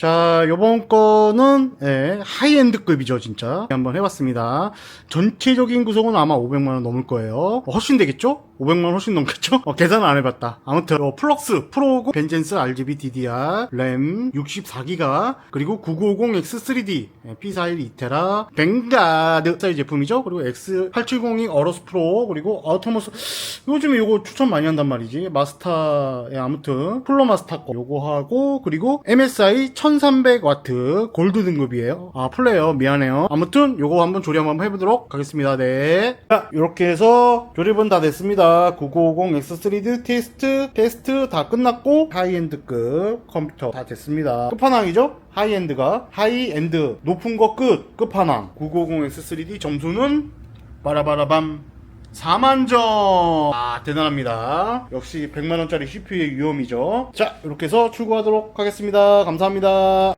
자, 요번 거는, 예, 하이엔드급이죠, 진짜. 한번 해봤습니다. 전체적인 구성은 아마 500만 원 넘을 거예요. 어, 훨씬 되겠죠? 500만원 훨씬 넘겠죠? 어, 계산은 안 해봤다. 아무튼, 어, 플럭스, 프로고, 벤젠스 RGB DDR, 램 64기가, 그리고 9950X3D, 예, P41 2테라, 뱅가드 사이 제품이죠? 그리고 X8702 어로스 프로, 그리고 아우토모스, 요즘에 요거 추천 많이 한단 말이지. 마스터에 아무튼, 플로 마스터 거 요거 하고, 그리고 MSI 1300W 골드 등급이에요. 아, 플레이어. 미안해요. 아무튼, 요거 한번 조립 한번 해보도록 하겠습니다. 네. 자, 이렇게 해서 조립은 다 됐습니다. 9950 X3D 테스트, 테스트 다 끝났고, 하이엔드급 컴퓨터 다 됐습니다. 끝판왕이죠? 하이엔드가. 하이엔드. 높은 거 끝. 끝판왕. 950 X3D 점수는 바라바라밤 4만 점 아 대단합니다 역시 100만원짜리 CPU의 위험이죠 자 이렇게 해서 출고하도록 하겠습니다 감사합니다